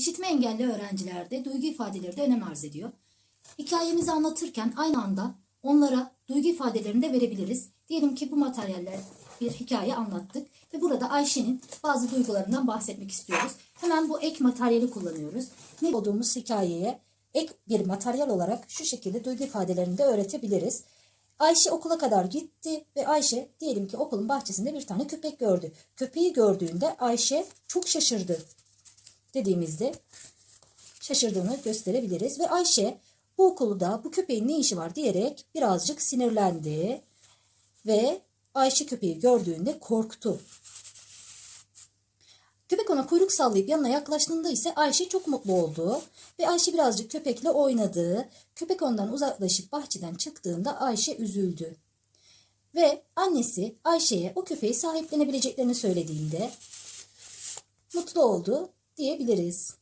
İşitme engelli öğrencilerde duygu ifadeleri de önem arz ediyor. Hikayemizi anlatırken aynı anda onlara duygu ifadelerini de verebiliriz. Diyelim ki bu materyaller bir hikaye anlattık ve burada Ayşe'nin bazı duygularından bahsetmek istiyoruz. Hemen bu ek materyali kullanıyoruz. Ne olduğumuz hikayeye ek bir materyal olarak şu şekilde duygu ifadelerini de öğretebiliriz. Ayşe okula kadar gitti ve Ayşe diyelim ki okulun bahçesinde bir tane köpek gördü. Köpeği gördüğünde Ayşe çok şaşırdı dediğimizde şaşırdığını gösterebiliriz. Ve Ayşe bu okulda bu köpeğin ne işi var diyerek birazcık sinirlendi ve Ayşe köpeği gördüğünde korktu. Köpek ona kuyruk sallayıp yanına yaklaştığında ise Ayşe çok mutlu oldu ve Ayşe birazcık köpekle oynadı. Köpek ondan uzaklaşıp bahçeden çıktığında Ayşe üzüldü. Ve annesi Ayşe'ye o köpeği sahiplenebileceklerini söylediğinde mutlu oldu diyebiliriz.